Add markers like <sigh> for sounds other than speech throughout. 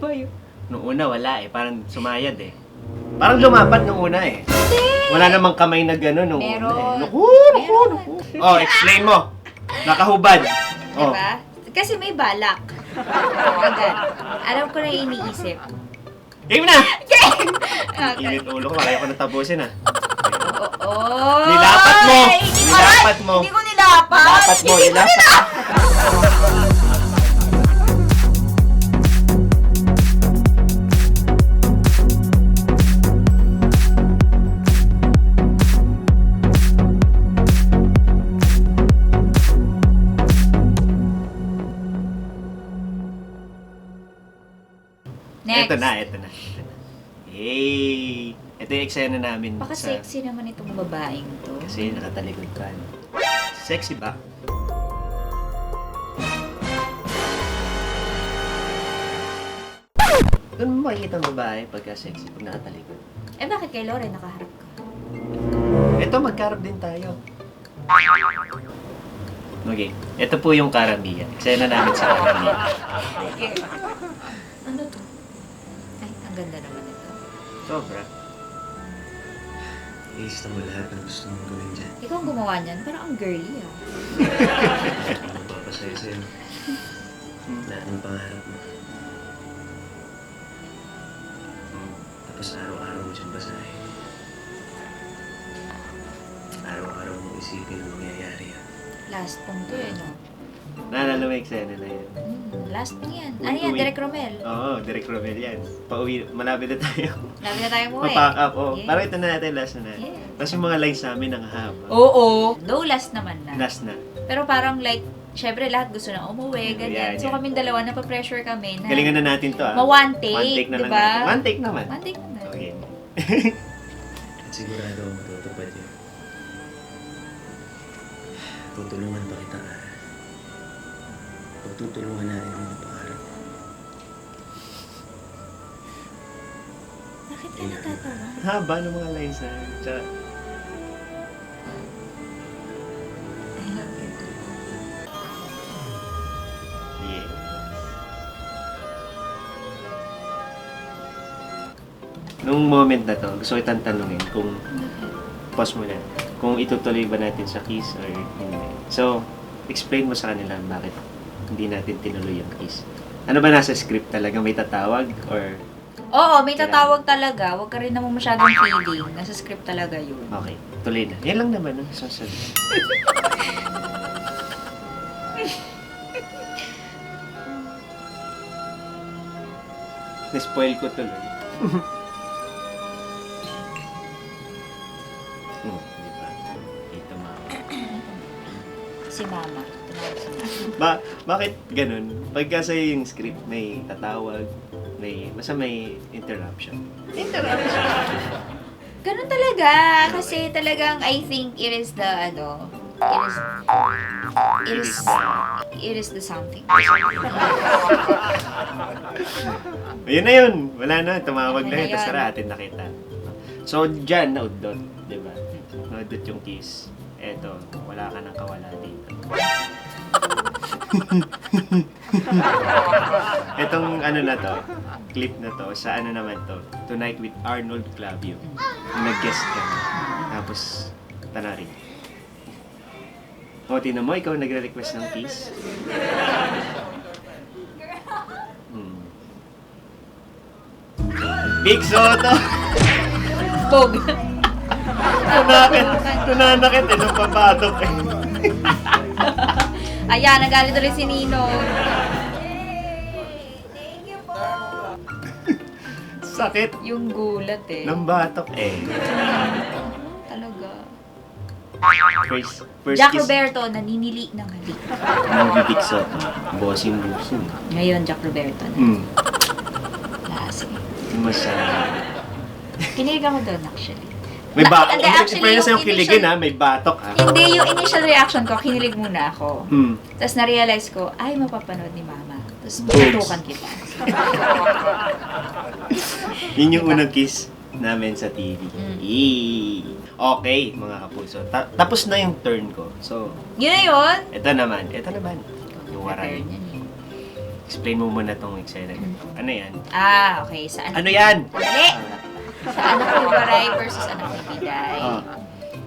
ba yun? Nung una, wala eh. Parang sumayad eh. Parang lumapat nung una eh. Wala namang kamay na gano'n nung una eh. Meron. Naku, naku, Meron. naku. Oh, explain mo. Nakahubad. Oh. Diba? Kasi may balak. Agad. Alam ko na yung iniisip. Game na! Okay. Init ulo ko, kaya ko natapusin ah. Oo. Nilapat mo! Nilapat mo! Hindi ko nilapat! Nilapat mo, nilapat. Next. Ito na, ito na. ito na. Hey! Ito yung eksena namin Baka sa... sexy naman itong babaeng to. Kasi nakatalikod ka. no? Sexy ba? Doon mo makikita ang babae pagka sexy pag nakatalikod. Eh bakit kay Lore nakaharap ka? Ito, magkarap din tayo. Okay, ito po yung karamihan. Eksena namin sa karamihan. Ang ganda naman ito. Sobra. Ilista mo lahat ng gusto mong gawin dyan. Ikaw ang gumawa niyan. Parang ang girly ah. Ano papasaya sa'yo? Lahat ng pangarap mo. Tapos araw-araw mo siyang basahin. Araw-araw mo isipin ang mangyayari yan. Last pong to eh, no? Naalala mo yung eksena na yun? Hmm, last pong yan. Ano yan? Derek Romel. Oo, Derek Romel yan. Pauwi, malapit na tayo. Labi na tayo mo eh. Ma-pack up, oh. Yeah. Parang ito na natin, last na natin. Yeah. Tapos yung mga lines namin ang haba. Oo. Though last naman na. Last na. Pero parang like, syempre lahat gusto na umuwi, Yeah, ganyan. so yeah. kaming dalawa, napapressure kami na Galingan na natin to, ah. ma-one take, One take na lang diba? natin. One take naman. One take naman. Okay. <laughs> At sigurado matutupad yun. Tutulungan pa kita, Ara. Pagtutulungan natin ang mga pangarap. Bakit ka natatawa? Haba ng mga lines na. Tsaka, I love you. yeah. Nung moment na to, gusto kitang tanungin kung, pause mo na, kung itutuloy ba natin sa kiss or hindi. So, explain mo sa kanila bakit hindi natin tinuloy yung kiss. Ano ba nasa script talaga? May tatawag? Or, Oo, may tatawag talaga. Huwag ka rin naman masyadong feeling. Nasa script talaga yun. okay, tuloy na. Yan lang naman. Ang susunod. <laughs> Na-spoil ko tuloy. <laughs> Ba, bakit ganun? Pagka sa'yo yung script, may tatawag, may, basta may interruption. Interruption. Ganun talaga. Kasi talagang I think it is the, ano, it is, it is, it is the something. <laughs> Ayun na yun. Wala na. Tumawag Ayun na na yun. Tapos yun. tara, atin nakita. So, dyan, naudot. Di ba? Naudot yung kiss. Eto, wala ka nang kawala dito. <laughs> Etong ano na to, clip na to, sa ano naman to, Tonight with Arnold Clavio. Nag-guest ka. Tapos, tanarin. O, tinan mo, ikaw nagre-request ng kiss. Hmm. Big Soto! Bog. Tunakit! Tunanakit eh, nung papatok eh. <laughs> Ayan, nagalit ulit si Nino. <laughs> Sakit Yung gulat eh. ng batok eh. Talaga. First, first Jack kiss Roberto, naninili ng halik. Soto. Bossing bossing. Ngayon, Jack Roberto na. Hmm. Klase. Masarap. Kinilig ako doon actually. May Na- batok. hindi, actually, Fairness yung yung kiligin initial- ha, may batok ha. Hindi, yung initial reaction ko, kinilig muna ako. Hmm. Tapos na-realize ko, ay, mapapanood ni Mama. Tapos Boobs. tutukan kita. <laughs> Yun yung unang kiss namin sa TV. Mm. Okay, mga kapuso. Ta- tapos na yung turn ko. So, Yun na yun. ito naman. Ito naman. Yung waray. Prepare niyan eh. explain mo muna tong eksena. Ano yan? Ah, okay. Sa anak, Ano yan? Dali! Sa anak ni Waray versus anak ni Biday. Ah.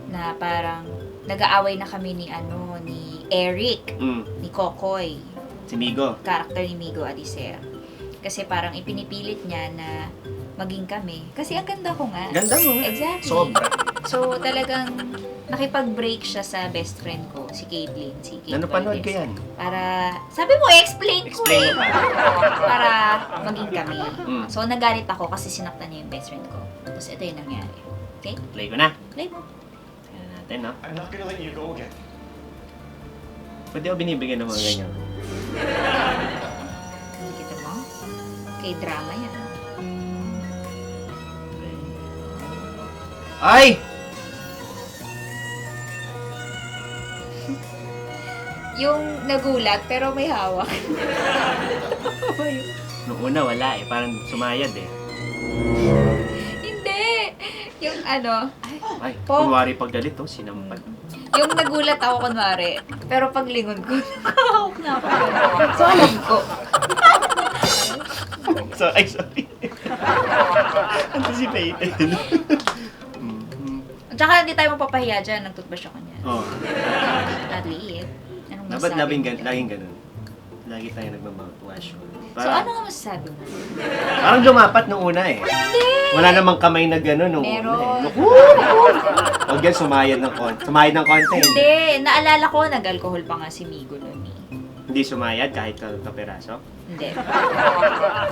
Na parang nag-aaway na kami ni ano, ni Eric, Mm, ni Kokoy. si Migo. Karakter ni Migo Adiser. Kasi parang ipinipilit niya na maging kami. Kasi ang ganda ko nga. Ganda mo. Exactly. Sobra. So, talagang nakipag-break siya sa best friend ko, si Caitlyn. Si Kate Napanood ko Valdez. yan. Para, sabi mo, explain ko Explain eh. mo pa. Para maging kami. Mm. So, nagalit ako kasi sinaktan niya yung best friend ko. Tapos, ito yung nangyari. Okay? Play ko na. Play mo. Tingnan natin, no? I'm not gonna let you go again. Pwede ako binibigyan ng mga ganyan. Hindi kita mo. Kay drama yan. Ay! Yung nagulat, pero may hawak. Nung una, wala eh. Parang sumayad eh. Hindi! Yung ano, ay, Ay, Po. kunwari pag galit, oh, sinampal. yung nagulat ako kunwari, pero pag lingon ko, <laughs> nakahawak na ako. So, alam ko. <laughs> so, ay, sorry. <laughs> Anticipated. mm At saka hindi tayo mapapahiya dyan, nagtutbrush ako niyan. Oh. Not liit. Anong Dapat masasabi labing gan laging ganun. Lagi tayo nagmamouthwash. So, ano nga masasabi mo? Parang lumapat nung una eh. Hindi! Wala namang kamay na gano'n nung una eh. Meron. Naku! Huwag yan, sumayad ng konti. Sumayad ng konti. Hindi! Naalala ko, nag-alcohol pa nga si Migo nun eh. Hindi sumayad kahit ka kaperaso. Hindi.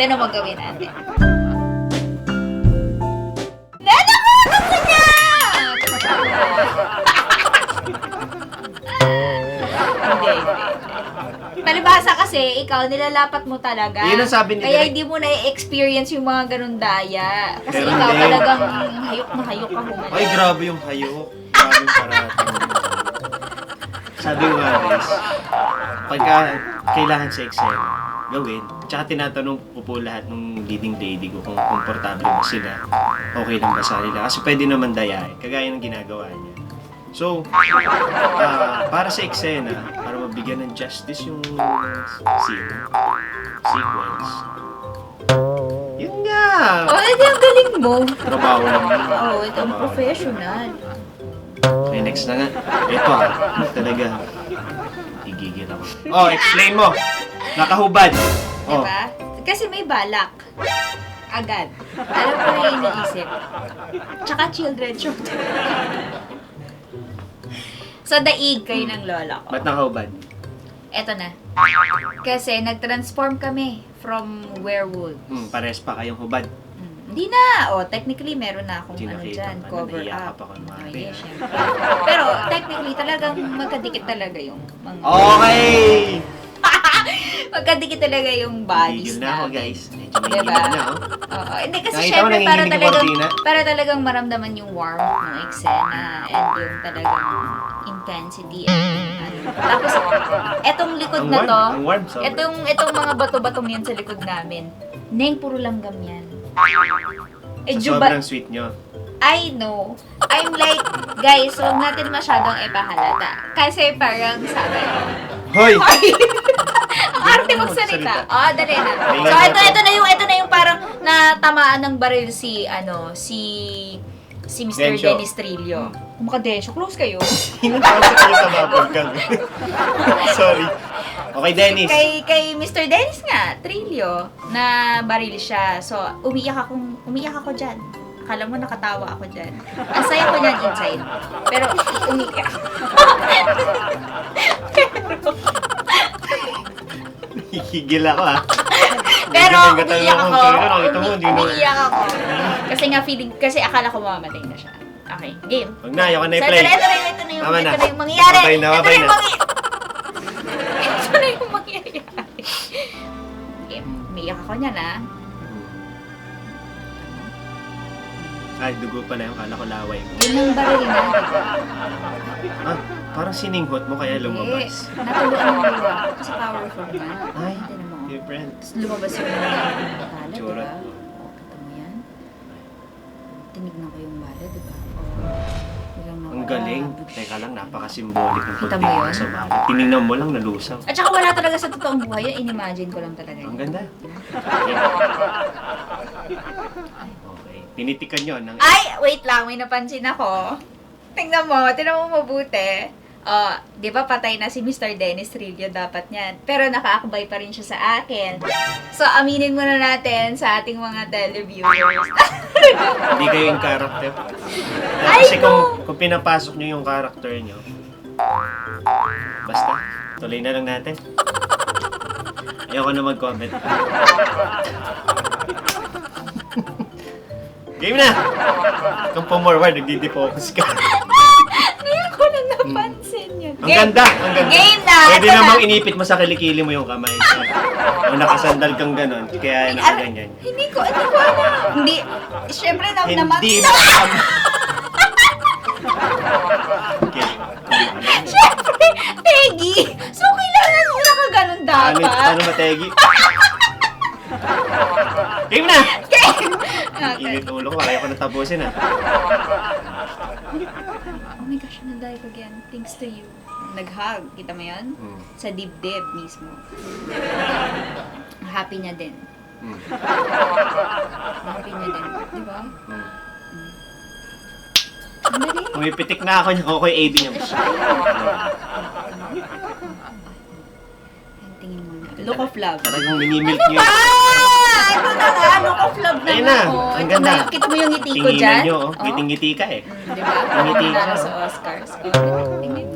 Tino mo gawin natin. Palibasa kasi, ikaw nilalapat mo talaga. Yun ang sabi ni Kaya Direk. hindi mo na-experience yung mga ganun daya. Kasi Pero ikaw hindi. talagang hayok na hayok ka humali. Ay, grabe yung hayok. Grabe yung parating. Sabi ko nga, guys, pagka kailangan sa Excel, gawin. Tsaka tinatanong ko po lahat ng leading lady ko kung komportable ba sila. Okay lang ba sa kanila. Kasi pwede naman dayain. Kagaya ng ginagawa niya. So, ah, para sa eksena, mabigyan ng justice yung scene, sequence. Yun nga! Oh, edi ang galing mo. Trabaho lang. Oo, oh, ito ang professional. Okay, next na nga. Ito ah, talaga. Igigil ako. Oh, explain mo. Nakahubad. Oh. Diba? Kasi may balak. Agad. Alam ko na iniisip. Tsaka children show. So, daig kayo ng lola ko. Ba't nakahubad? Eto na. Kasi nag-transform kami from werewolf. Hmm, pares pa kayong hubad. Hmm, Hindi na. O, technically, meron na akong ano Tinakita dyan, ka na, cover naiyak ka up. pa kung Oh, maaari, yes, ah. syempre. Pero, technically, talagang magkadikit talaga yung mga... Okay! <laughs> Magkadikit talaga yung bodies Gigil na ako, namin. guys. Diba? na, oh. Oo. Hindi kasi Nakita mo, syempre para nanginginig yung talagang para talagang maramdaman yung warmth ng eksena and yung talagang intensity and ano. Tapos etong likod Ang na warm, to, ang warm, etong etong mga bato-batong yan sa likod namin. Neng puro langgam yan. Eh, So, juba, sobrang sweet nyo. I know. I'm like, guys, huwag natin masyadong ipahalata. Kasi parang sabi Hoy! Ang arte magsalita. Oh, dali na. So, ito, natin. ito na yung, ito na yung parang natamaan ng baril si, ano, si, si Mr. Densyo. Dennis Trillo. Kumakadensyo, close kayo. <laughs> Hinatawag kayo sa babag kami. <laughs> Sorry. Okay, Dennis. kay, kay Mr. Dennis nga, Trillo, na baril siya. So, umiyak ako, umiyak ako dyan. Akala mo nakatawa ako dyan. Ang saya ko dyan inside. Pero, umiyak. <laughs> Higil ako, ah. <laughs> Pero, umiyak ako. nakita mo, hindi na- Umiyak ako. Kasi nga feeling, kasi akala ko mamamatay na siya. Okay, game. Huwag na, ayoko na i-play. ito na, ito na, ito na yung, ito na. yung mangyayari. Mabay na, ito mabay na ito <laughs> na yung mangyayari. Game. Umiyak ako niyan, ah. Ay, dugo pala yung kala ko laway mo. Yun ang baril na? Ah, parang sininghot mo kaya lumabas. Eh, natuluan ng luwa. Kasi powerful ka. Ay, Tignan mo. different. Tapos lumabas yung mga bala, di Tsura. ba? O, kita mo yan. Tinignan ko yung bala, di ba? O, lang na Ang galing. Teka lang, napaka-symbolic ng Kita mo pagtingin yun? sa bala. Tinignan mo lang, nalusaw. At saka wala talaga sa totoong buhay yun. In-imagine ko lang talaga Ang yun. ganda. Okay. Tinitikan yun. Ng... Ay, wait lang. May napansin ako. Tingnan mo. Tingnan mo mabuti. Oh, di ba patay na si Mr. Dennis Trillo dapat niyan. Pero nakaakbay pa rin siya sa akin. So, aminin muna natin sa ating mga televiewers. <laughs> Hindi kayo yung character. Ay, Kasi kung, kung pinapasok nyo yung character nyo, basta, tuloy na lang natin. Ayoko na mag-comment. <laughs> Game na! Kung pumorward, nagdi-defocus ka. <laughs> Ang ganda! Ang ganda! Game na! Pwede Ito na. namang inipit mo sa kilikili mo yung kamay. o nakasandal kang ganon, kaya nakaganyan. Hindi ko, hindi ko alam. Hindi, syempre na naman. Hindi mo <laughs> alam. Okay. Syempre, Peggy! So, kailangan mo na ka ganun Ano, dapat. ano mategi? Game na! Okay. okay. Init ulo ko, kaya ko natapusin ah. Oh my gosh, nanday ko again. Thanks to you. Nag-hug. Kita mo yan? Hmm. Sa dibdib mismo. Happy niya din. Hmm. <laughs> Happy niya din. Di ba? Ang dali. Pumipitik na ako niya, ako kay AD niya. Ang tingin mo na. Look of love. Talagang minimilk Ano niyo. ba? Ito na nga, look of love na Ayun na, oh. ang Ito ganda. na, kita mo yung ngiti ko Tinginan dyan? niyo, oh. Oh. Ngiting-ngiti ka eh. Mm, di ba? Ngiti siya. sa Oscars. Oh, tingnan na.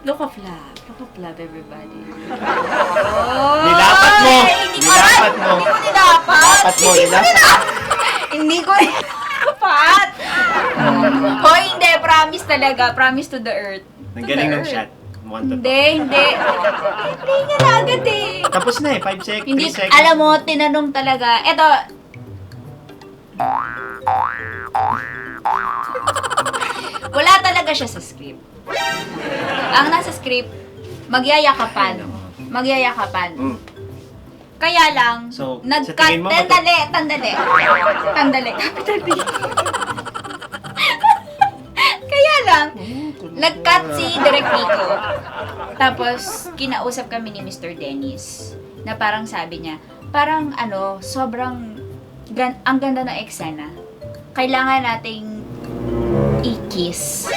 Look of love. Look of love, everybody. Oh! <laughs> Nilapat mo! Hindi Nilapat mo! Hindi ko nilapat! Mo, Hindi ko nilapat. Hindi ko nilapat! <laughs> Hoy, hindi. Promise talaga. Promise to the earth. Ang galing ng shot. Hindi, hindi. Play niya na agad eh. Tapos na eh, 5 seconds, 3 Hindi, seconds. alam mo, tinanong talaga. Eto. <laughs> Wala talaga siya sa script. Ang nasa script, magyayakapan. Magyayakapan. Mm. Kaya lang, So, sa nag-cut. tingin mo, Tandali, tandali. Tandali. Capital B. <laughs> Kaya lang, nag-cut si Direk Rico. Tapos, kinausap kami ni Mr. Dennis. Na parang sabi niya, parang ano, sobrang, gan- ang ganda ng eksena. Kailangan nating i-kiss.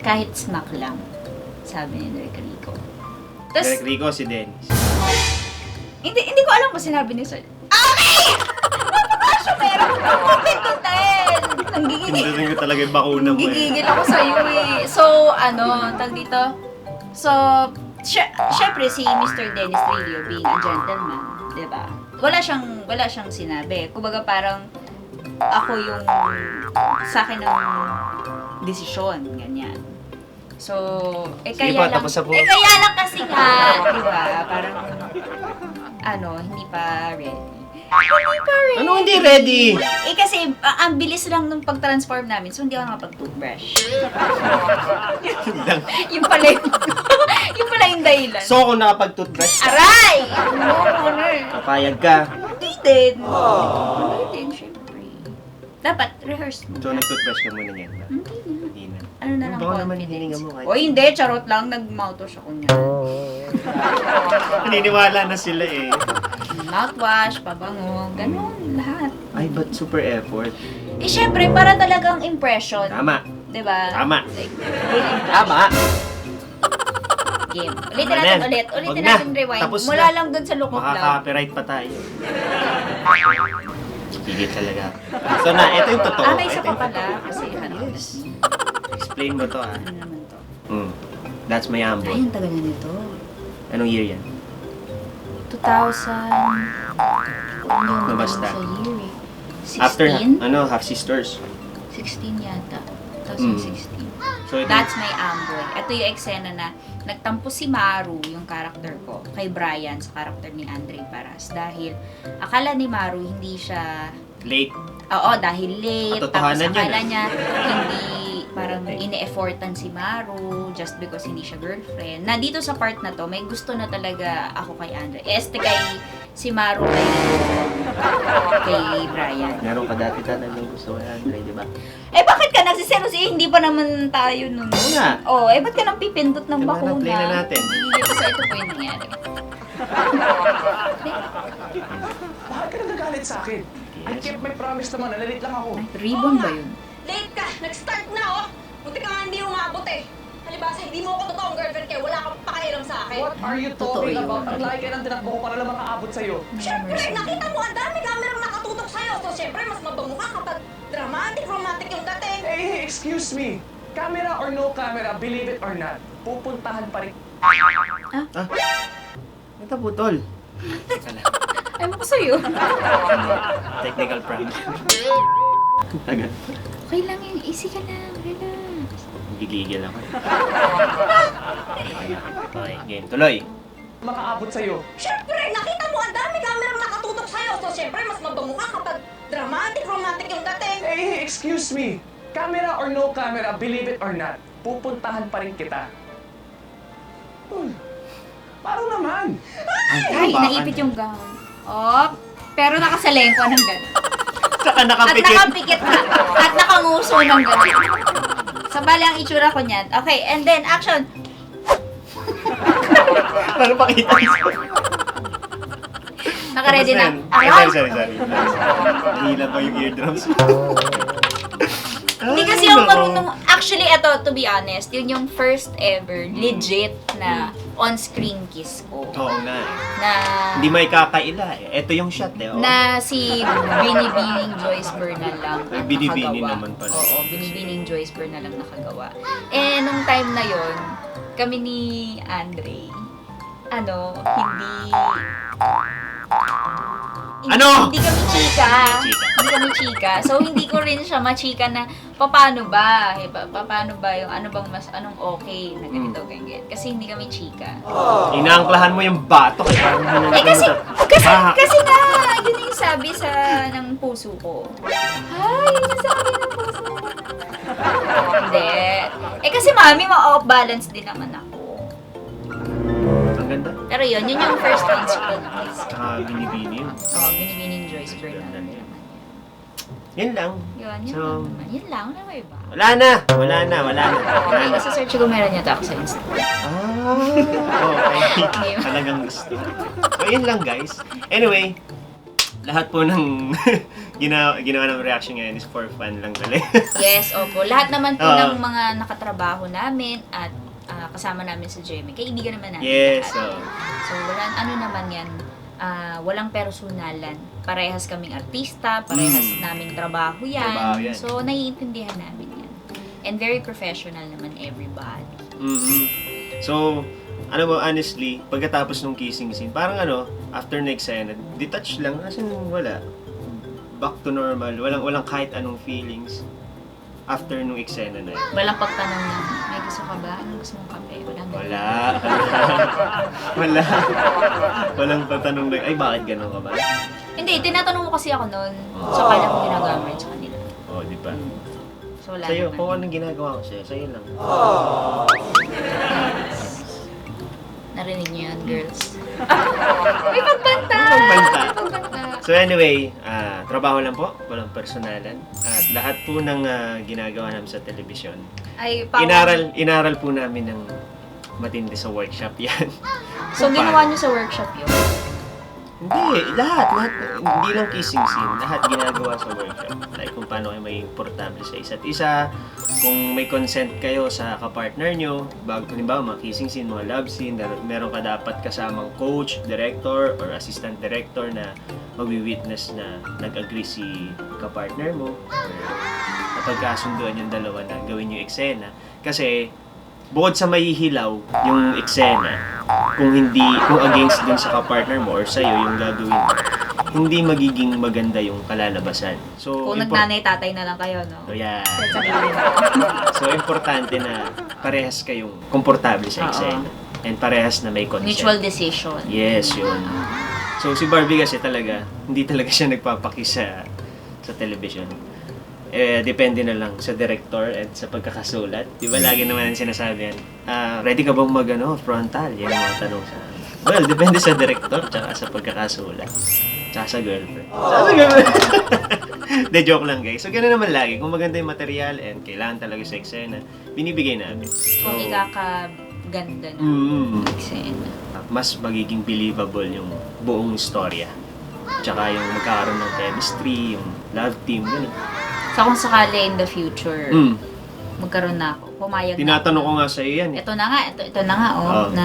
Kahit smack lang. Sabi ni Direk Rico. Tapos, Derek Rico, si Dennis. hindi, hindi ko alam kung sinabi ni Sir. Okay! Napakasya meron kang mapindutin! Nanggigigil. Pindutin ko talaga yung bakuna mo eh. Gigigil ako sa iyo eh. So, ano, tag dito. So, sy- syempre si Mr. Dennis Trillo being a gentleman, 'di ba? Wala siyang wala siyang sinabi. Kumbaga parang ako yung sa akin ng desisyon, ganyan. So, eh Sige kaya pa, lang, tapos na po. eh kaya lang kasi nga, 'di ba? Parang ano, hindi pa ready. Hindi pa ready. Ano hindi ready? Eh kasi, ah, ang bilis lang nung pag-transform namin, so hindi ako nakapag-toothbrush. <laughs> yung pala yung, <laughs> yung pala yung dahilan. so, kung nakapag-toothbrush ka, Aray! No, honor. papayag ka. Hindi din. Hindi din, syempre. Dapat, rehearse mo. So, nag-toothbrush ka muna niyan. Hindi na. Ano na lang Baka naman confidence. hininga mo kahit- O hindi, charot lang. Nag-mouthwash ako niya. Naniniwala na sila eh. Mouthwash, pabango, ganun, lahat. Ay, but super effort. Eh, syempre, para talagang impression. Tama. Diba? Tama. Like. Tama. Game. Ulitin natin na. ulit. Ulitin Wag na. natin rewind. Tapos Mula na. lang dun sa of Love. Makaka-copyright pa tayo. Gigit talaga. So na, ito yung totoo. Ah, may isa Ito pa yung pala. totoo. Kasi ano, Yes. Explain mo to ah. ano naman to? Mm. That's my Ay, ambo. ang tagal na nito. Anong year yan? 2000... Ano basta. sa year eh? 16? After, ano, Half Sisters. 16 yata. 2016. So, ito, That's my amboy. Ito yung eksena na nagtampo si Maru, yung character ko, kay Brian sa character ni Andre Paras. Dahil akala ni Maru hindi siya late. Oo, dahil late. Katotohanan tapos yun, akala ah. niya hindi parang ine-effortan si Maru just because hindi siya girlfriend. Na dito sa part na to, may gusto na talaga ako kay Andre. Este kay si Maru kay, kay Brian. Meron ka dati talagang gusto kay Andre, di ba? Eh, bakit ka nagsiselos? Eh, hindi pa naman tayo nun. Oo nga. Oh, eh, ba't ka nang pipindot ng Diba, bakuna? na-play na natin. Hindi, so ito po yung nangyari. Bakit ka nagagalit sa akin? I kept my promise naman, nalalit lang ako. Ribbon ba yun? Nag-start na, oh! Buti ka nga hindi umabot eh. Halibasa, hindi mo ako totoong girlfriend kaya wala kang pakialam sa akin. What are you Totoo talking yun. about? Ang laki ng tinakbo ko para lang makaabot sa'yo. Siyempre, nakita mo ang dami kamerang nakatutok sa'yo. So, siyempre, mas mabango ka kapag dramatic, romantic yung dating. Hey, hey, excuse me. Camera or no camera, believe it or not, pupuntahan pa rin Ah? Ito putol. Ay, mo ko sa'yo. <laughs> Technical problem. Tagal. Okay lang yun. Easy ka lang. Relax. Gigigil ako. <laughs> Okay, game. Tuloy. makaabot sa'yo. Siyempre, nakita mo ang dami kamerang nakatutok sa'yo. So, siyempre, mas mabango ka kapag dramatic, romantic yung dating. Hey, excuse me. Camera or no camera, believe it or not, pupuntahan pa rin kita. Uy, parang naman. Ay, naipit yung gown. Oh, pero nakasalengko ng gano'n. Saka At nakapikit. nakapikit na. At nakanguso ng gano'n. Sa bali ang itsura ko niyan. Okay, and then action. Paano <laughs> pakita? Naka-ready na. Ay, Aray! sorry, sorry, sorry. Nahila pa yung eardrums. <laughs> Hindi kasi ako marunong. Actually, ito, to be honest, yun yung first ever legit na on-screen kiss ko. Oo nga. Na, Hindi may kakaila eh. Ito yung shot eh. oh. na si Binibining Joyce Bernal lang Ay, ang Binibini nakagawa. naman pala. Oo, Binibining Joyce Bernal lang nakagawa. Eh, nung time na yon kami ni Andre, ano, hindi... Hindi, Ano? Hindi kami chika. Chika. Hindi kami chika. So, hindi ko rin siya machika na paano ba? Eh, pa, paano ba yung ano bang mas, anong okay na ganito, Hmm. ganyan. Kasi hindi kami chika. Inaangklahan mo yung batok eh. Parang hindi Eh kasi, kasi, Ah. kasi nga, yun yung sabi sa, ng puso ko. Ay, yun yung sabi ng puso ko. <laughs> Hindi. Eh kasi mami, ma-off balance din naman ako. Ang ganda. Pero yun, yun yung first on-screen kiss. Saka binibini yun. Oh, binibining Joyce Bernal. Yun, niya. Yun lang. yun So, lang naman. Yun lang, wala ba iba? Wala na! Wala na, wala na. Wala na. kasi search ko meron yata ako sa Insta. Ah, okay. <laughs> Talagang gusto. So, yun lang guys. Anyway, lahat po ng <laughs> ginawa, ginawa ng reaction ngayon is for fun lang talaga. Yes, opo. Lahat naman po Oo. ng mga nakatrabaho namin at ah, kasama namin sa Jeremy, kaibigan naman namin. yes, so, So, walang ano naman yan, ah, walang personalan. Parehas kaming artista, parehas Mm. naming trabaho yan. Trabaho yan. So, naiintindihan namin yan. And very professional naman everybody. mhm So, ano mo, honestly, pagkatapos ng kissing scene, parang ano, after next scene, detach lang, as in, wala. Back to normal, walang walang kahit anong feelings after nung eksena na yun. Walang pagtanong na, may gusto ka ba? Anong gusto mong kape? Walang ganun. Wala. <laughs> Wala. Walang patanong na, ay bakit ganun ka ba? Hindi, tinatanong mo kasi ako noon. So, kala ko ginagawa mo rin sa kanila. Oh, di ba? So, wala Sa'yo, naman. kung anong ginagawa ko sa'yo, sa'yo lang. Narinig niyo yan, girls. <laughs> May pagbanta! May pagbanta. So anyway, ah, trabaho lang po, walang personalan. At lahat po ng ah, ginagawa namin sa telebisyon, Ay, pa- inaral, inaral po namin ng matindi sa workshop <laughs> yan. So, ginawa niyo sa workshop yun? Hindi, lahat, lahat. Hindi lang kissing scene, lahat ginagawa sa workshop. Like kung paano kayo maging portable sa isa't isa, kung may consent kayo sa kapartner nyo, bago, halimbawa, mga kissing scene, mga love scene, mer- meron ka dapat kasamang coach, director, or assistant director na magwi-witness na nag-agree si kapartner mo, or napagkasunduan yung dalawa na gawin yung eksena. Kasi, bukod sa mahihilaw yung eksena, kung hindi, kung against dun sa kapartner mo or sa'yo yung gagawin mo, hindi magiging maganda yung kalalabasan. So, Kung impor- nagnanay-tatay na lang kayo, no? So, yeah. <laughs> So, importante na parehas kayong komportable sa Oo. eksena. And parehas na may consent. Mutual decision. Yes, yun. So, si Barbie kasi talaga, hindi talaga siya nagpapaki sa, sa television. Eh, depende na lang sa director at sa pagkakasulat. Di ba lagi naman ang sinasabi yan, ah, ready ka bang mag, ano, frontal? Yan ang mga tanong sa Well, depende sa director, tsaka sa pagkakasulat. Tsaka sa girlfriend. Tsaka sa girlfriend. <laughs> De, joke lang guys. So, gano'n naman lagi. Kung maganda yung material and kailangan talaga sa eksena, binibigay namin. So, Kung ikakaganda na mm, eksena. mas magiging believable yung buong istorya. Tsaka yung magkakaroon ng chemistry, yung love team, gano'n. So kung sakali in the future, Mm. magkaroon na ako, pumayag Tinatanong na ko ako. nga sa iyo yan. eh. Ito na nga, ito, ito na nga, oh, Oh. na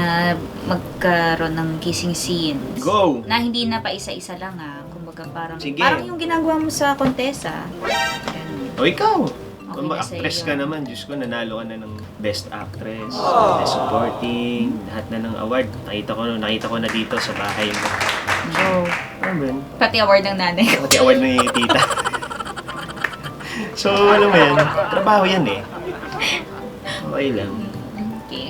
magkaroon ng kissing scenes. Go! Na hindi na pa isa-isa lang ah. Kumbaga parang, Sige. parang yung ginagawa mo sa kontesa. Ganun. O ikaw! Kung na actress ka yun. naman, Diyos ko, nanalo ka na ng Best Actress, Best Supporting, lahat na ng award. Nakita ko, nakita ko na dito sa bahay mo. Ba yun? Pati award ng nanay ko. Pati award ni tita. <laughs> so, alam mo yan, trabaho yan eh. Okay lang. Okay.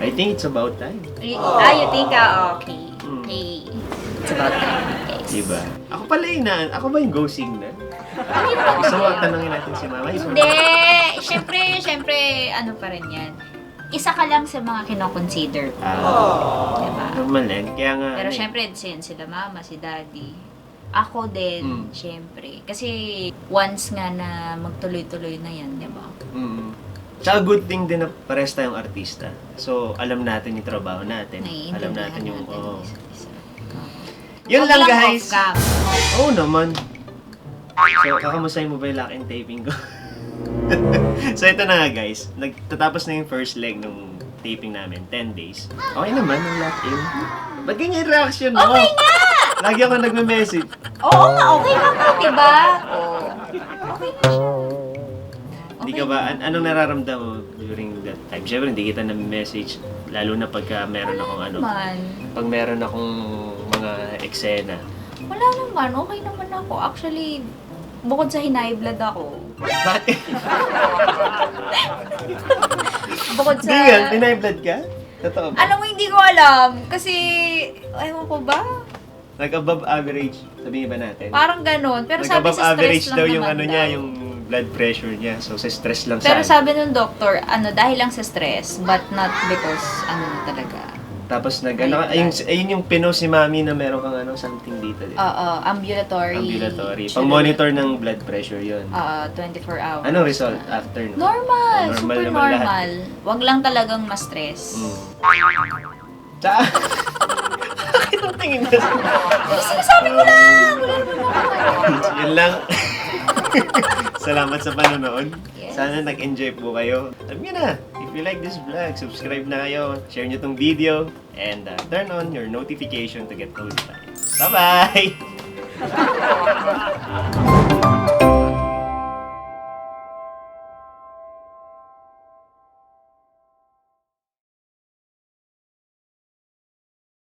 I think it's about time. Ah, you think, ah, okay. Okay. It's about time, guys. Diba? Ako pala yung na, ako ba yung go signal? Gusto mo tanongin natin si mama? Hindi! Siyempre, siyempre, ano pa rin yan. Isa ka lang sa mga kinoconsider ko. Ah, Diba? normal yan. Kaya nga, Pero ano eh. syempre, sin, sila mama, si daddy. Ako din, Mm. syempre. Kasi once nga na magtuloy-tuloy na yan, di ba? Mm. Tsaka good thing din na pares tayong artista. So, alam natin yung trabaho natin. Naiintindihan Alam natin yung... natin oo. isa't isa. Yun lang guys! off-cam. Oo naman. So, kakamusahin mo ba yung lock and taping ko? <laughs> so, ito na nga guys. Nagtatapos na yung first leg nung taping namin. 10 days. Okay naman yung lock in. Ba't ganyan yung reaction mo? Okay nga! Lagi ako nagme-message. Oo nga, okay lang po, di ba? Oo. Okay na siya. Hindi ka ba, an- anong nararamdaman mo during that time? Siyempre, hindi kita na-message. Lalo na pagka meron akong ano. Man, Pag meron akong mga eksena. wala naman. Okay naman ako. Actually, bukod sa blood ako. Bakit? <laughs> Bukod sa... Hindi nga, pinay blood ka? Totoo ba? Alam mo, hindi ko alam. Kasi, ewan ko ba? Nag-above average, sabihin ba natin? Parang ganun. Pero sabi Nag-above sa stress average lang daw yung naman ano daw. niya, yung blood pressure niya. So, sa stress lang Pero sa sabi nung doktor, ano, dahil lang sa stress, but not because, ano talaga. Tapos nag, ano, ayun, ayun yung pinost si mami na meron kang ano, something dito. Di ba? Oo, ambulatory. Ambulatory. Pang-monitor ng blood pressure yon. Oo, 24 hours. Anong result after? no? Normal, Normal super naman normal. Wag lang talagang ma-stress. Mm. Tsaka, <laughs> ang tingin na sa... Sinasabi ko lang! Wala naman ako. Yun lang. <laughs> Salamat sa panonood. Yes. Sana nag-enjoy po kayo. Alam nyo na, if you like this vlog, subscribe na kayo, share nyo tong video, and uh, turn on your notification to get notified. Bye-bye! <laughs>